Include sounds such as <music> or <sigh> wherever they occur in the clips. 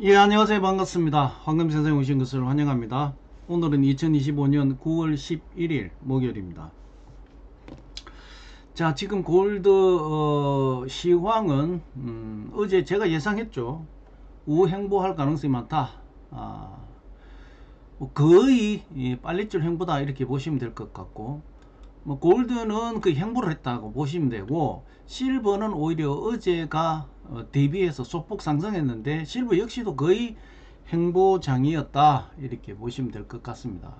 예, 안녕하세요. 반갑습니다. 황금선생 오신 것을 환영합니다. 오늘은 2025년 9월 11일 목요일입니다. 자, 지금 골드 어, 시황은 음, 어제 제가 예상했죠. 우행보할 가능성이 많다. 아, 뭐 거의 이 빨리줄 행보다 이렇게 보시면 될 것 같고 뭐 골드는 그 행보를 했다고 보시면 되고 실버는 오히려 어제가 어, 대비해서 소폭 상승했는데 실버 역시도 거의 행보장이었다 이렇게 보시면 될 것 같습니다.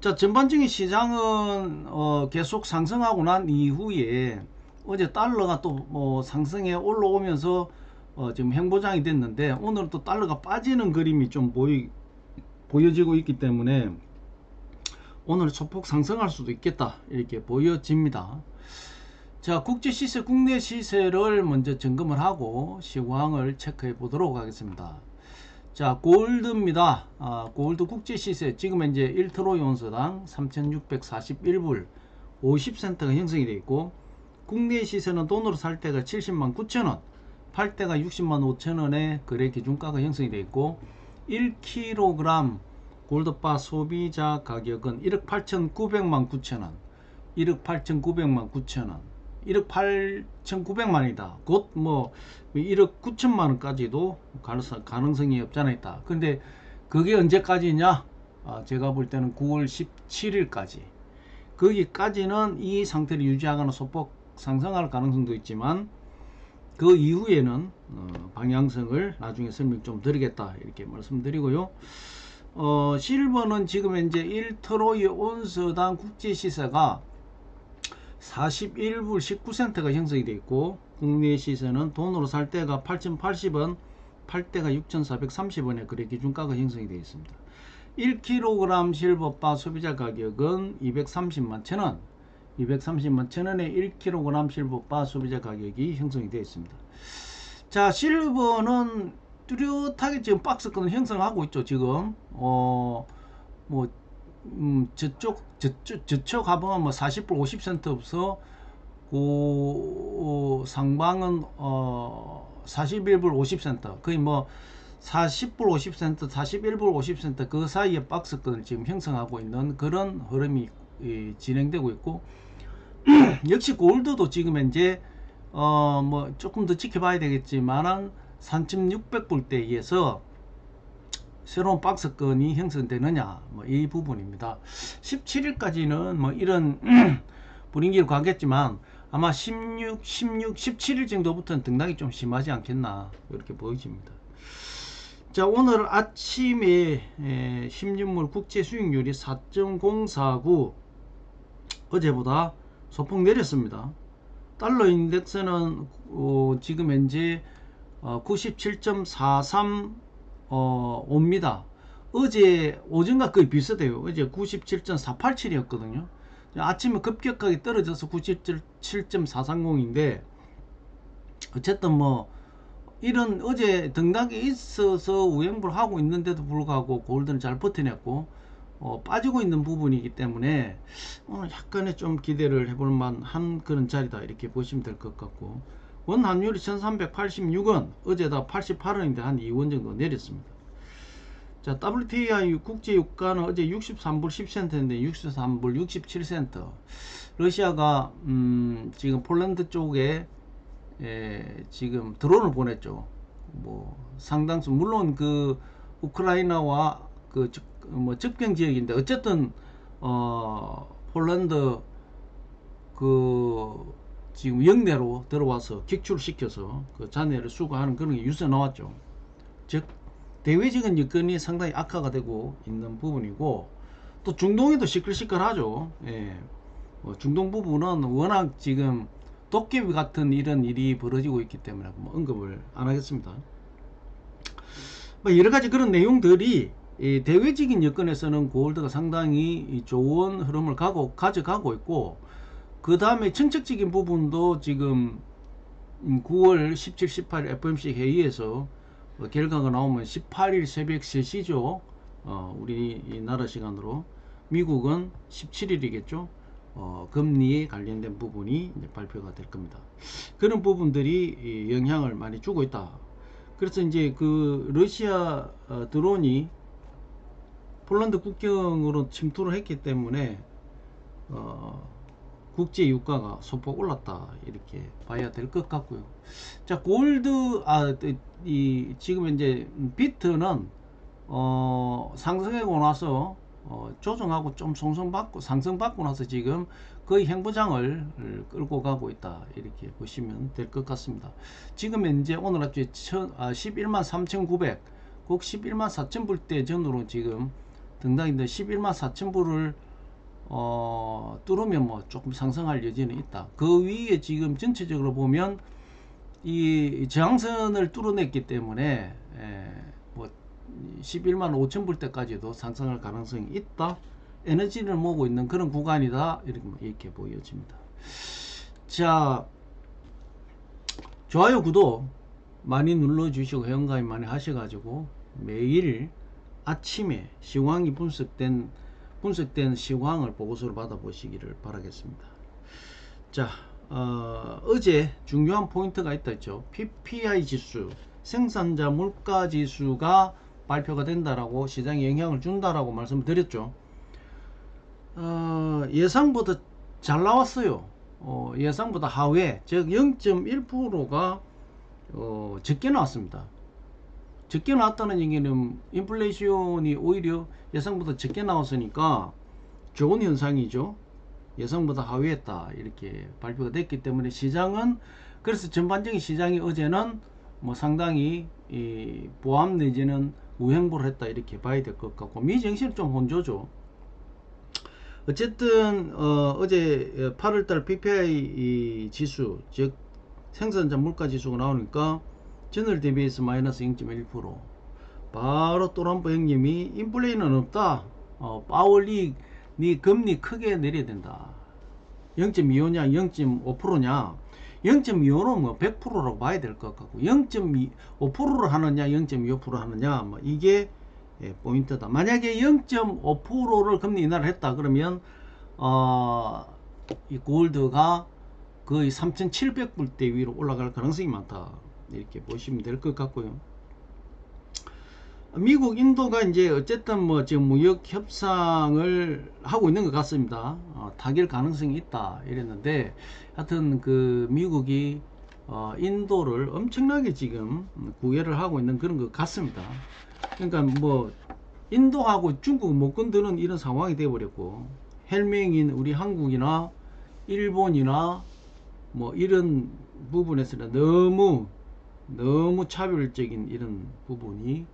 자 전반적인 시장은 어, 계속 상승하고 난 이후에 어제 달러가 또 뭐 상승해 올라오면서 어, 지금 행보장이 됐는데 오늘 또 달러가 빠지는 그림이 좀 보이 보여지고 있기 때문에 오늘 소폭 상승할 수도 있겠다 이렇게 보여집니다. 자 국제 시세 국내 시세를 먼저 점검을 하고 시황을 체크해 보도록 하겠습니다. 자 골드입니다. 아, 골드 국제 시세 지금 현재 1트로이 온수당 3641불 50센트가 형성이 되어 있고 국내 시세는 돈으로 살 때가 70만 9천원 팔 때가 60만 5천원의 거래 기준가가 형성이 되어 있고 1kg 골드바 소비자 가격은 1억 8,900만 9천원 1억 8,900만 9천원 1억 8,900만이다. 곧 뭐 1억 9천만 원까지도 가능성이 없잖아 있다. 근데 그게 언제까지냐? 아, 제가 볼 때는 9월 17일까지. 거기까지는 이 상태를 유지하거나 소폭 상승할 가능성도 있지만 그 이후에는 어, 방향성을 나중에 설명 좀 드리겠다. 이렇게 말씀드리고요. 어, 실버는 지금 현재 1트로이 온스당 국제 시세가 41불 19센트가 형성이 되어 있고 국내 시세는 돈으로 살 때가 8,080원 팔 때가 6,430원의 거래 기준가가 형성이 되어 있습니다. 1kg 실버바 소비자 가격은 230만 천원 230만 천원의 1kg 실버바 소비자 가격이 형성이 되어 있습니다. 자 실버는 뚜렷하게 지금 박스권을 형성하고 있죠 지금 어 뭐 음, 저쪽 저쪽 저쪽 가보면 뭐 40불 50센트 없어. 그 상방은 어 41불 50센트. 거의 뭐 40불 50센트 41불 50센트 그 사이에 박스권을 지금 형성하고 있는 그런 흐름이 이, 진행되고 있고. <clears throat> 역시 골드도 지금 현재 어 뭐 조금 더 지켜봐야 되겠지만은 3600불대에서 새로운 박스권이 형성되느냐 뭐 이 부분입니다. 17일까지는 뭐 이런 <clears throat> 분위기를 가겠지만 아마 16, 16, 17일 정도부터는 등락이 좀 심하지 않겠나 이렇게 보여집니다. 자 오늘 아침에 에, 신진물 국제 수익률이 4.049 어제보다 소폭 내렸습니다. 달러 인덱스는 어, 지금 현재 어, 97.43 어, 옵니다. 어제 오전과 거의 비슷해요. 어제 97.487이었거든요. 아침에 급격하게 떨어져서 97.430인데 어쨌든 뭐 이런 어제 등락이 있어서 우행부를 하고 있는데도 불구하고 골드는 잘 버텨냈고 어, 빠지고 있는 부분이기 때문에 오늘 약간의 좀 기대를 해볼 만한 그런 자리다 이렇게 보시면 될 것 같고 원 환율이 1386원 어제다 88원인데 한 2원 정도 내렸습니다. 자 WTI 국제 유가는 어제 63불 10센트인데 63불 67센트. 러시아가 음, 지금 폴란드 쪽에 에, 지금 드론을 보냈죠. 뭐 상당수 물론 그 우크라이나와 그뭐 접경 지역인데 어쨌든 어 폴란드 그 지금 영내로 들어와서 격출시켜서 그 잔해를 수거하는 그런 게 유세 나왔죠. 즉 대외적인 여건이 상당히 악화가 되고 있는 부분이고 또 중동에도 시끌시끌하죠. 예. 뭐 중동 부분은 워낙 지금 도깨비 같은 이런 일이 벌어지고 있기 때문에 뭐 언급을 안 하겠습니다. 뭐 여러 가지 그런 내용들이 대외적인 여건에서는 골드가 상당히 좋은 흐름을 가고 가져가고 있고 그 다음에 정책적인 부분도 지금 9월 17, 18 FMC 회의에서 어, 결과가 나오면 18일 새벽 3시죠. 어, 우리 나라 시간으로 미국은 17일이겠죠. 어, 금리에 관련된 부분이 발표가 될 겁니다. 그런 부분들이 영향을 많이 주고 있다. 그래서 이제 그 러시아 어, 드론이 폴란드 국경으로 침투를 했기 때문에 어, 국제 유가가 소폭 올랐다 이렇게 봐야 될 것 같고요. 자 골드 아이 지금 이제 비트는 어, 상승하고 나서 어, 조정하고 좀 송성받고 상승받고 나서 지금 거의 행보장을 끌고 가고 있다 이렇게 보시면 될 것 같습니다. 지금 현재 오늘 아침에 천, 아, 11만 3,900, 꼭 11만 4천 불대 전으로 지금 등락인데 11만 4천 불을 어, 뚫으면 뭐 조금 상승할 여지는 있다. 그 위에 지금 전체적으로 보면 이 저항선을 뚫어냈기 때문에 에, 뭐 11만 5천 불대까지도 상승할 가능성이 있다. 에너지를 모으고 있는 그런 구간이다. 이렇게, 이렇게 보여집니다. 자, 좋아요, 구독 많이 눌러주시고 회원가입 많이 하셔가지고 매일 아침에 시황이 분석된 분석된 시황을 보고서를 받아보시기를 바라겠습니다. 자, 어, 어제 중요한 포인트가 있다 했죠. PPI 지수, 생산자 물가 지수가 발표가 된다라고 시장에 영향을 준다라고 말씀드렸죠. 어, 예상보다 잘 나왔어요. 어, 예상보다 하회, 즉 0.1%가 어, 적게 나왔습니다. 적게 나왔다는 얘기는 인플레이션이 오히려 예상보다 적게 나왔으니까 좋은 현상이죠. 예상보다 하회했다 이렇게 발표가 됐기 때문에 시장은 그래서 전반적인 시장이 어제는 뭐 상당히 이 보합 내지는 우행보를 했다 이렇게 봐야 될 것 같고 미정신은 좀 혼조죠. 어쨌든 어, 제 8월달 PPI 지수 즉 생산자 물가 지수가 나오니까 전월 대비해서 마이너스 0.1% 바로 또람프 형님이 인플레이는 없다. 어, 파월리 네 금리 크게 내려야 된다. 0.25냐 0.5%냐? 0.25는 뭐 100%라고 봐야 될 것 같고 0.5%를 하느냐 0.25% 하느냐? 뭐 이게 예, 포인트다. 만약에 0.5%를 금리 인하를 했다 그러면 어, 이 골드가 거의 3,700불대 위로 올라갈 가능성이 많다 이렇게 보시면 될 것 같고요. 미국, 인도가 이제 어쨌든 뭐 지금 무역 협상을 하고 있는 것 같습니다. 어, 타결 가능성이 있다 이랬는데 하여튼 그 미국이 어, 인도를 엄청나게 지금 구애를 하고 있는 그런 것 같습니다. 그러니까 뭐 인도하고 중국 못 건드는 이런 상황이 되어버렸고 헬맹인 우리 한국이나 일본이나 뭐 이런 부분에서는 너무 너무 차별적인 이런 부분이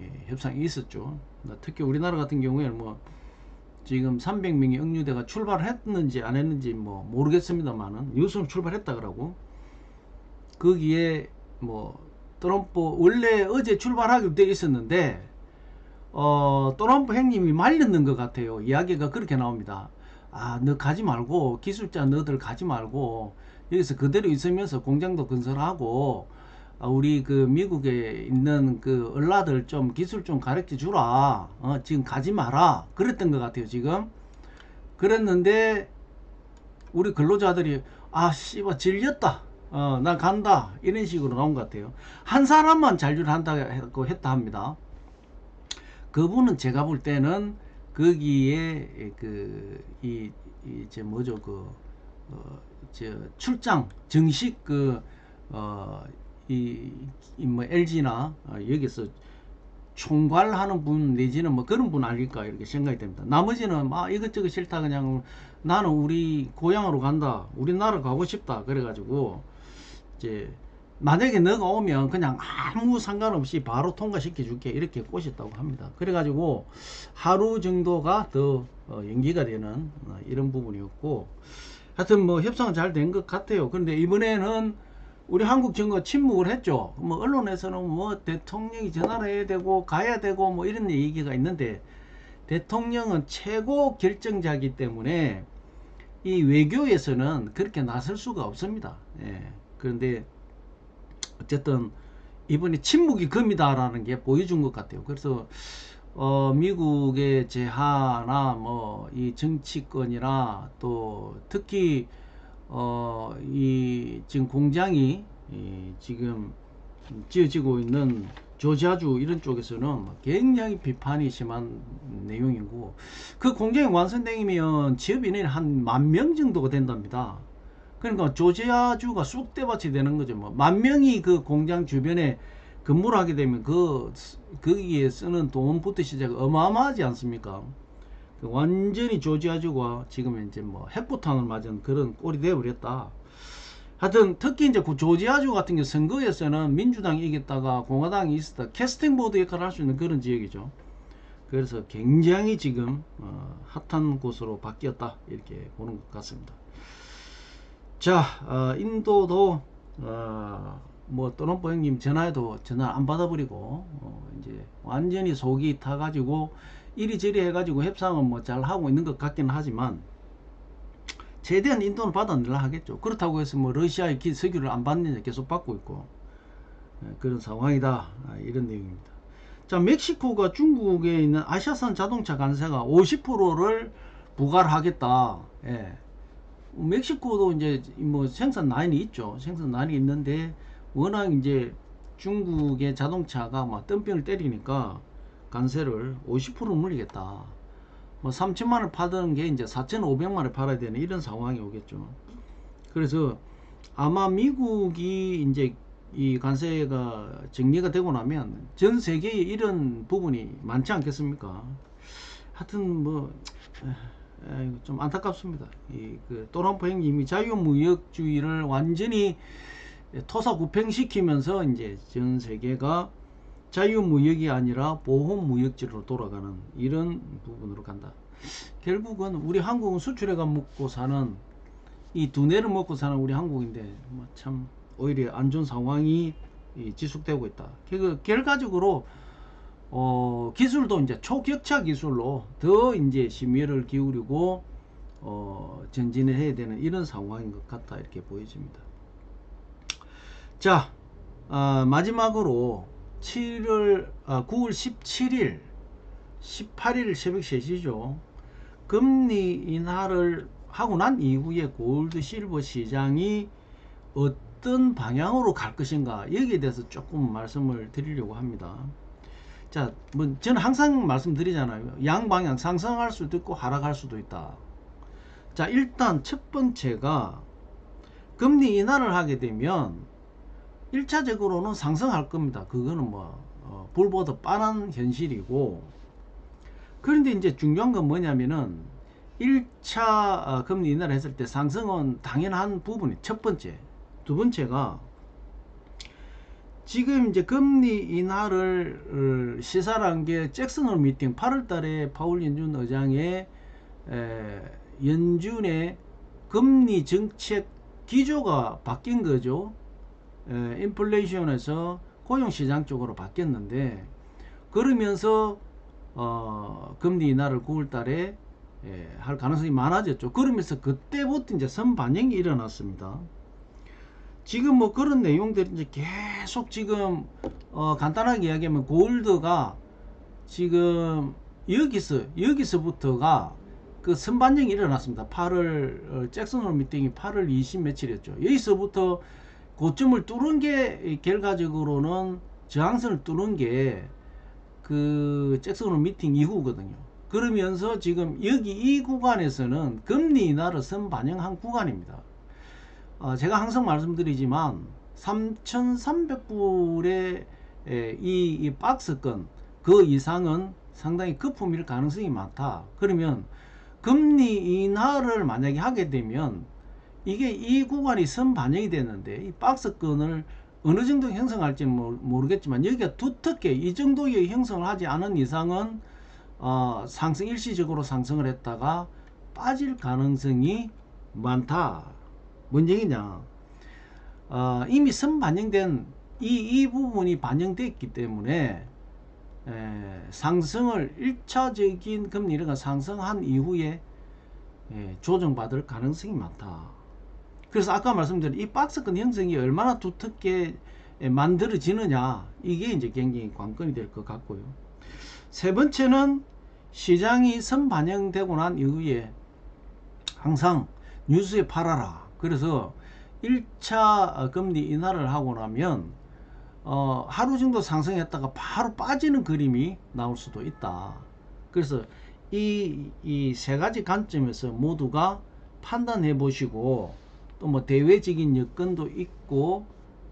예, 협상이 있었죠. 특히 우리나라 같은 경우에는 뭐 지금 300명의 응유대가 출발을 했는지 안 했는지 뭐 모르겠습니다만은 뉴스는 출발했다 그러고 거기에 뭐 트럼프 원래 어제 출발하기로 되어 있었는데 어 트럼프 형님이 말렸는 것 같아요. 이야기가 그렇게 나옵니다. 아, 너 가지 말고 기술자 너들 가지 말고 여기서 그대로 있으면서 공장도 건설하고 아, 우리 그 미국에 있는 그 얼라들 좀 기술 좀 가르쳐 주라. 어, 지금 가지 마라. 그랬던 것 같아요, 지금. 그랬는데, 우리 근로자들이, 아, 씨발, 질렸다. 어, 나 간다. 이런 식으로 나온 것 같아요. 한 사람만 잔류를 한다고 했다 합니다. 그분은 제가 볼 때는 거기에 그, 이, 이, 제 뭐죠, 그, 어, 저 출장, 정식 그, 어, 이, 이 뭐 LG나 어, 여기서 총괄하는 분 내지는 뭐 그런 분 아닐까 이렇게 생각이 됩니다. 나머지는 막 이것저것 싫다 그냥 나는 우리 고향으로 간다. 우리나라 가고 싶다. 그래가지고 이제 만약에 너가 오면 그냥 아무 상관없이 바로 통과시켜 줄게 이렇게 꼬셨다고 합니다. 그래가지고 하루 정도가 더 어, 연기가 되는 어, 이런 부분이었고 하여튼 뭐 협상은 잘 된 것 같아요. 그런데 이번에는 우리 한국 정부가 침묵을 했죠. 뭐 언론에서는 뭐 대통령이 전화를 해야 되고 가야 되고 뭐 이런 얘기가 있는데 대통령은 최고 결정자이기 때문에 이 외교에서는 그렇게 나설 수가 없습니다. 예. 그런데 어쨌든 이번에 침묵이 금이다라는 게 보여준 것 같아요. 그래서 어, 미국의 재하나 뭐 이 정치권이나 또 특히 어, 이 지금 공장이 이 지금 지어지고 있는 조지아주 이런 쪽에서는 굉장히 비판이 심한 내용이고 그 공장이 완성되면 지업 인원이 한 만 명 정도가 된답니다. 그러니까 조지아주가 쑥대밭이 되는 거죠. 뭐 만 명이 그 공장 주변에 근무를 하게 되면 그 거기에 쓰는 돈부터 시작 어마어마하지 않습니까? 그 완전히 조지아주가 지금 이제 뭐 핵폭탄을 맞은 그런 꼴이 되어버렸다. 하여튼 특히 이제 그 조지아주 같은 경우 선거에서는 민주당이 이겼다가 공화당이 있었다 캐스팅 보드 역할을 할 수 있는 그런 지역이죠. 그래서 굉장히 지금 어, 핫한 곳으로 바뀌었다 이렇게 보는 것 같습니다. 자 어, 인도도 어, 뭐 트럼프 형님 전화해도 전화 안 받아버리고 어, 이제 완전히 속이 타가지고 이리저리 해가지고 협상은 뭐 잘 하고 있는 것 같기는 하지만 최대한 인도는 받아내려 하겠죠. 그렇다고 해서 뭐 러시아의 기- 석유를 안 받느냐 계속 받고 있고 예, 그런 상황이다 아, 이런 내용입니다. 자 멕시코가 중국에 있는 아시아산 자동차 관세가 50%를 부과를 하겠다. 예. 멕시코도 이제 뭐 생산 라인이 있죠. 생산 라인이 있는데 워낙 이제 중국의 자동차가 막 덤핑을 때리니까 관세를 50% 물리겠다. 뭐 3천만 원 파던 게 이제 4,500만 원 팔아야 되는 이런 상황이 오겠죠. 그래서 아마 미국이 이제 이 관세가 정리가 되고 나면 전 세계에 이런 부분이 많지 않겠습니까? 하여튼 뭐 좀 안타깝습니다. 이그 트럼프 형님이 자유무역주의를 완전히 토사구팽시키면서 이제 전 세계가 자유무역이 아니라 보호무역지로 돌아가는 이런 부분으로 간다. 결국은 우리 한국은 수출해가 먹고 사는 이 두뇌를 먹고 사는 우리 한국인데 뭐참 오히려 안 좋은 상황이 이 지속되고 있다. 그 결과적으로 어, 기술도 이제 초격차 기술로 더 이제 심의를 기울이고 어, 전진을 해야 되는 이런 상황인 것 같다 이렇게 보여집니다. 자 아, 마지막으로 7월 아, 9월 17일 18일 새벽 3시죠. 금리 인하를 하고 난 이후에 골드 실버 시장이 어떤 방향으로 갈 것인가 여기에 대해서 조금 말씀을 드리려고 합니다. 자, 뭐 저는 항상 말씀드리잖아요. 양방향 상승할 수도 있고 하락할 수도 있다. 자 일단 첫 번째가 금리 인하를 하게 되면 1차적으로는 상승할 겁니다. 그거는 뭐 어, 불보다 뻔한 현실이고 그런데 이제 중요한 건 뭐냐면은 1차 어, 금리 인하를 했을 때 상승은 당연한 부분이 첫 번째 두 번째가 지금 이제 금리 인하를 어, 시사한 게 잭슨홀 미팅 8월 달에 파울 연준 의장의 에, 연준의 금리 정책 기조가 바뀐 거죠. 에, 인플레이션에서 고용시장 쪽으로 바뀌었는데 그러면서 어, 금리 인하를 9월 달에 예, 할 가능성이 많아졌죠. 그러면서 그때부터 이제 선반영이 일어났습니다. 지금 뭐 그런 내용들이 이제 계속 지금 어, 간단하게 이야기하면 골드가 지금 여기서 여기서부터가 그 선반영이 일어났습니다. 8월 어, 잭슨홀 미팅이 8월 20 며칠이었죠. 여기서부터 고점을 뚫은 게 결과적으로는 저항선을 뚫은 게 그 잭슨홀 미팅 이후거든요. 그러면서 지금 여기 이 구간에서는 금리 인하를 선반영한 구간입니다. 어, 제가 항상 말씀드리지만 3,300불의 이, 이 박스권 그 이상은 상당히 거품일 가능성이 많다. 그러면 금리 인하를 만약에 하게 되면 이게 이 구간이 선 반영이 되는데 이 박스권을 어느 정도 형성할지 모르겠지만 여기가 두텁게 이 정도의 형성을 하지 않은 이상은 어, 상승 일시적으로 상승을 했다가 빠질 가능성이 많다. 뭔 얘기냐? 어, 이미 선 반영된 이, 이 부분이 반영됐기 때문에 에, 상승을 1차적인 금리가 상승한 이후에 에, 조정받을 가능성이 많다. 그래서 아까 말씀드린 이 박스권 형성이 얼마나 두텁게 에, 만들어지느냐 이게 이제 굉장히 관건이 될 것 같고요. 세 번째는 시장이 선반영되고 난 이후에 항상 뉴스에 팔아라. 그래서 1차 금리 인하를 하고 나면 어, 하루 정도 상승했다가 바로 빠지는 그림이 나올 수도 있다. 그래서 이 이 세 가지 관점에서 모두가 판단해 보시고 또 뭐 대외적인 여건도 있고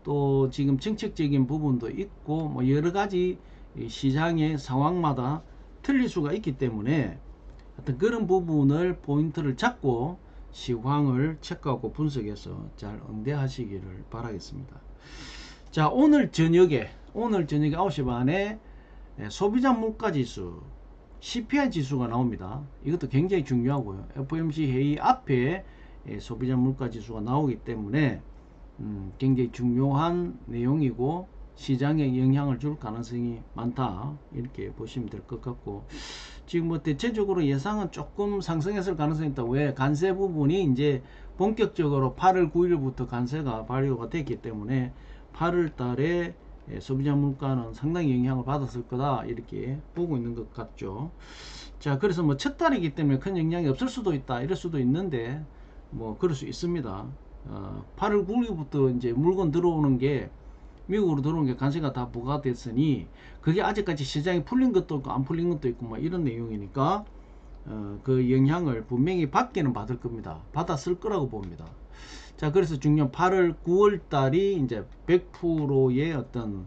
또 지금 정책적인 부분도 있고 뭐 여러 가지 이 시장의 상황마다 틀릴 수가 있기 때문에 어떤 그런 부분을 포인트를 잡고 시황을 체크하고 분석해서 잘 응대하시기를 바라겠습니다. 자 오늘 저녁에 오늘 저녁에 9시 반에 예, 소비자 물가 지수 CPI 지수가 나옵니다. 이것도 굉장히 중요하고요. FOMC 회의 앞에 예, 소비자 물가 지수가 나오기 때문에 음, 굉장히 중요한 내용이고 시장에 영향을 줄 가능성이 많다. 이렇게 보시면 될 것 같고. 지금 뭐 대체적으로 예상은 조금 상승했을 가능성이 있다. 왜? 관세 부분이 이제 본격적으로 8월 9일부터 관세가 발효가 됐기 때문에 8월 달에 예, 소비자 물가는 상당히 영향을 받았을 거다. 이렇게 보고 있는 것 같죠. 자 그래서 뭐 첫 달이기 때문에 큰 영향이 없을 수도 있다. 이럴 수도 있는데 뭐 그럴 수 있습니다 어, 8월 9일부터 이제 물건 들어오는 게 미국으로 들어오는 게 관세가 다 부과됐으니 그게 아직까지 시장이 풀린 것도 있고 안 풀린 것도 있고 뭐 이런 내용이니까 어, 그 영향을 분명히 받기는 받을 겁니다. 받았을 거라고 봅니다. 자, 그래서 중요한 8월, 9월 달이 이제 100%의 어떤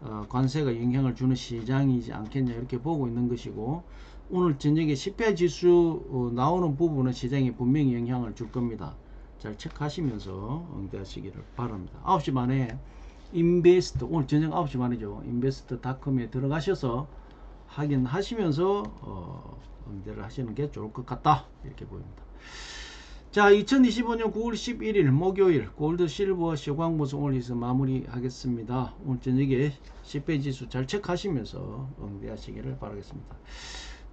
어, 관세가 영향을 주는 시장이지 않겠냐 이렇게 보고 있는 것이고 오늘 저녁에 CPI 지수 어, 나오는 부분은 시장에 분명히 영향을 줄 겁니다. 잘 체크하시면서 응대하시기를 바랍니다. 9시 반에 인베스트 오늘 저녁 9시 반이죠. 인베스트 닷컴에 들어가셔서 확인하시면서 어, 응대를 하시는 게 좋을 것 같다 이렇게 보입니다. 자 2025년 9월 11일 목요일 골드 실버 시황보수 오늘 여기서 마무리하겠습니다. 오늘 저녁에 10배 지수 잘 체크하시면서 응대하시기를 바라겠습니다.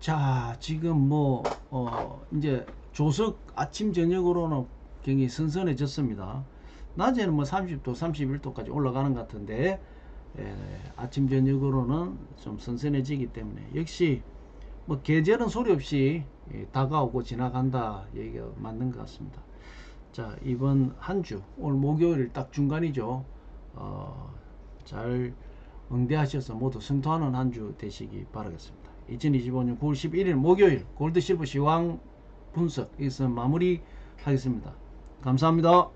자 지금 뭐 어, 이제 조석 아침 저녁으로는 굉장히 선선해졌습니다. 낮에는 뭐 30도 31도까지 올라가는 것 같은데 예, 아침 저녁으로는 좀 선선해지기 때문에 역시 뭐 계절은 소리 없이 예, 다가오고 지나간다 얘기가 맞는 것 같습니다. 자 이번 한 주 오늘 목요일 딱 중간이죠. 어, 잘 응대하셔서 모두 승토하는 한 주 되시기 바라겠습니다. 2025년 9월 11일 목요일 골드실버 시황 분석 여기서 마무리 하겠습니다. 감사합니다.